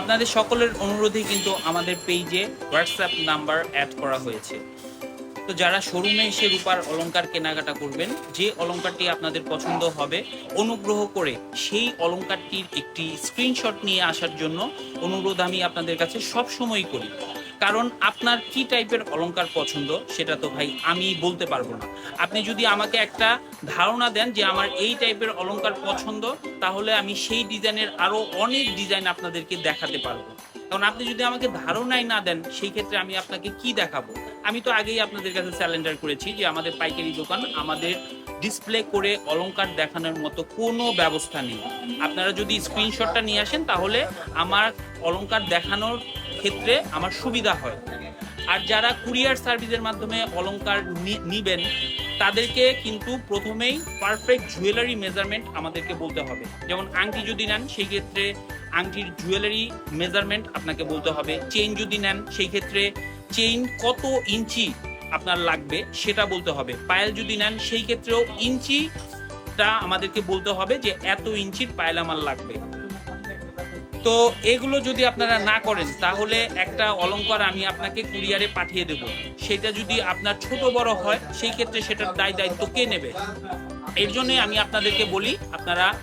আপনাদের সকলের অনুরোধে কিন্তু আমাদের পেজে হোয়াটসঅ্যাপ নাম্বার অ্যাড করা হয়েছে। তো যারা শোরুমে এসে রূপার অলঙ্কার কেনাকাটা করবেন, যে অলঙ্কারটি আপনাদের পছন্দ হবে, অনুগ্রহ করে সেই অলঙ্কারটির একটি স্ক্রিনশট নিয়ে আসার জন্য অনুরোধ আমি আপনাদের কাছে সবসময়ই করি। কারণ আপনার কি টাইপের অলংকার পছন্দ সেটা তো ভাই আমি বলতে পারব না। আপনি যদি আমাকে একটা ধারণা দেন যে আমার এই টাইপের অলংকার পছন্দ, তাহলে আমি সেই ডিজাইনের আরও অনেক ডিজাইন আপনাদেরকে দেখাতে পারব। কারণ আপনি যদি আমাকে ধারণাই না দেন, সেই ক্ষেত্রে আমি আপনাকে কি দেখাবো? আমি তো আগেই আপনাদের কাছে স্যালেন্ডার করেছি যে আমাদের পাইকারি দোকান, আমাদের ডিসপ্লে করে অলংকার দেখানোর মতো কোনো ব্যবস্থা নেই। আপনারা যদি স্ক্রিনশটটা নিয়ে আসেন, তাহলে আমার অলংকার দেখানোর ক্ষেত্রে আমার সুবিধা হয়। আর যারা কুরিয়ার সার্ভিসের মাধ্যমে অলংকার নি- নিবেন, তাদেরকে কিন্তু প্রথমেই পারফেক্ট জুয়েলারি মেজারমেন্ট আমাদেরকে বলতে হবে। যেমন আংটি যদি নেন, সেই ক্ষেত্রে আংটির জুয়েলারি মেজারমেন্ট আপনাকে বলতে হবে। চেইন যদি নেন, সেই ক্ষেত্রে চেইন কত ইঞ্চি আপনার লাগবে, সেটা বলতে হবে। পায়েল যদি নেন, সেই ক্ষেত্রেও ইঞ্চিটা আমাদেরকে বলতে হবে যে এত ইঞ্চির পায়েল আমার লাগবে। তো এগুলো যদি আপনারা না করেন, তাহলে একটা অলংকার আমি আপনাকে কুরিয়ারে পাঠিয়ে দেব। সেটা যদি আপনার ছোট বড় হয়, সেই ক্ষেত্রে সেটার দায় দায়িত্ব কে নেবে? এর জন্যই আমি আপনাদেরকে বলি, আপনারা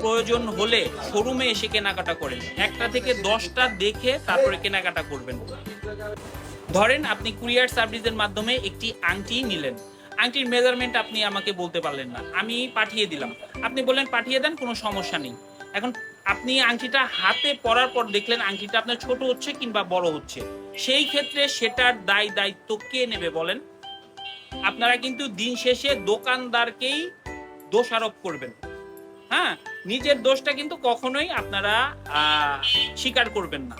প্রয়োজন হলে শোরুমে এসে কেনাকাটা করেন। একটা থেকে দশটা দেখে তারপরে কেনাকাটা করবেন। ধরেন আপনি কুরিয়ার সার্ভিসের মাধ্যমে একটি আংটি নিলেন। আংটির মেজারমেন্ট আপনি আমাকে বলতে পারলেন না। আমি পাঠিয়ে দিলাম। আপনি বললেন, পাঠিয়ে দেন, কোনো সমস্যা নেই। এখন আপনি আংটিটা হাতে পরার পর দেখলেন আংটিটা আপনার ছোট হচ্ছে কিংবা বড় হচ্ছে। সেই ক্ষেত্রে সেটার দায় দায়িত্ব কে নেবে বলেন? আপনারা কিন্তু দিন শেষে দোকানদারকেই দোষারোপ করবেন। হ্যাঁ নিজের দোষটা কিন্তু কখনোই আপনারা স্বীকার করবেন না।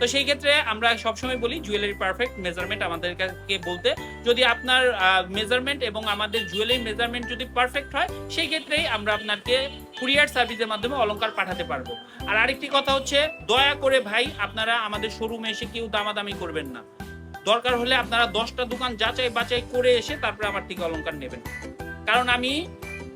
তো সেই ক্ষেত্রে আমরা সবসময় বলি জুয়েলারি পারফেক্ট মেজারমেন্ট আমাদেরকে বলতে, যদি আপনার মেজারমেন্ট এবং আমাদের জুয়েলারি মেজারমেন্ট যদি পারফেক্ট হয়, সেই ক্ষেত্রেই আমরা আপনাকে কুরিয়ার সার্ভিসের মাধ্যমে অলংকার পাঠাতে পারব। আর আরেকটি কথা হচ্ছে, দয়া করে ভাই, আপনারা আমাদের শোরুমে এসে কেউ দামাদামি করবেন না। দরকার হলে আপনারা দশটা দোকান যাচাই বাছাই করে এসে তারপরে আমার থেকে অলংকার নেবেন। কারণ আমি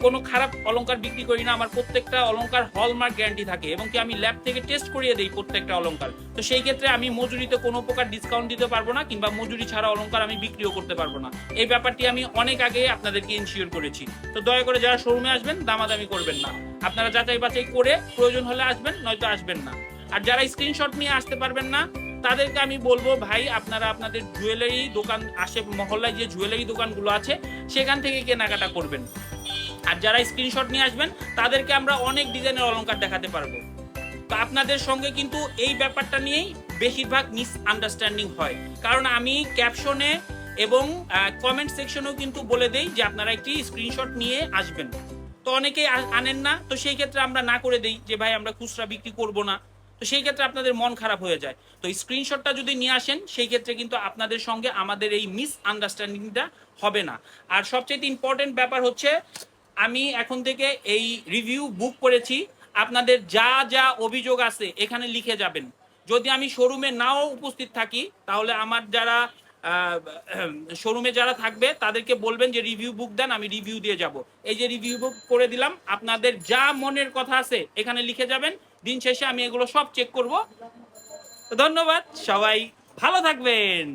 কোনো খারাপ অলংকার বিক্রি করি না, আমার প্রত্যেকটা অলংকার হলমার্ক গ্যারান্টি থাকে এবং কি আমি ল্যাব থেকে টেস্ট করিয়ে দিই প্রত্যেকটা অলংকার। তো সেই ক্ষেত্রে আমি মজুরিতে কোনো প্রকার ডিসকাউন্ট দিতে পারব না কিংবা মজুরি ছাড়া অলংকার আমি বিক্রিও করতে পারব না। এই ব্যাপারটি আমি অনেক আগে আপনাদেরকে ইনশিওর করেছি। তো দয়া করে যারা শোরুমে আসবেন, দামাদামি করবেন না। আপনারা যাচাই বাছাই করে প্রয়োজন হলে আসবেন, নয়তো আসবেন না। আর যারা স্ক্রিনশট নিয়ে আসতে পারবেন না, তাদেরকে আমি বলব, ভাই, আপনারা আপনাদের জুয়েলারি দোকান আশে মহল্লায় যে জুয়েলারি দোকানগুলো আছে, সেখান থেকে কেনাকাটা করবেন। আর যারা স্ক্রিনশট নিয়ে আসবেন, তাদেরকে আমরা অনেক ডিজাইনের অলংকার দেখাতে পারব। তো আপনাদের সঙ্গে কিন্তু এই ব্যাপারটা নিয়েই বেশিরভাগ মিস আন্ডারস্ট্যান্ডিং হয়। কারণ আমি ক্যাপশনে এবং কমেন্ট সেকশনেও কিন্তু বলে দেই যে আপনারা একটি স্ক্রিনশট নিয়ে আসবেন। তো অনেকেই আনেন না, তো সেই ক্ষেত্রে আমরা না করে দেই যে, ভাই, আমরা খুচরা বিক্রি করব না। তো সেই ক্ষেত্রে আপনাদের মন খারাপ হয়ে যায়। তো স্ক্রিনশটটা যদি নিয়ে আসেন, সেই ক্ষেত্রে কিন্তু আপনাদের সঙ্গে আমাদের এই মিস আন্ডারস্ট্যান্ডিংটা হবে না। আর সবচেয়ে ইম্পর্টেন্ট ব্যাপার হচ্ছে আমি এখন থেকে এই রিভিউ বুক করেছি। আপনাদের যা যা অভিযোগ আছে, এখানে লিখে যাবেন। যদি আমি শোরুমে নাও উপস্থিত থাকি, তাহলে আমার যারা শোরুমে যারা থাকবে, তাদেরকে বলবেন যে রিভিউ বুক দেন, আমি রিভিউ দিয়ে যাব। এই যে রিভিউ বুক করে দিলাম, আপনাদের যা মনের কথা আছে, এখানে লিখে যাবেন। দিন শেষে আমি এগুলো সব চেক করব। ধন্যবাদ, সবাই ভালো থাকবেন।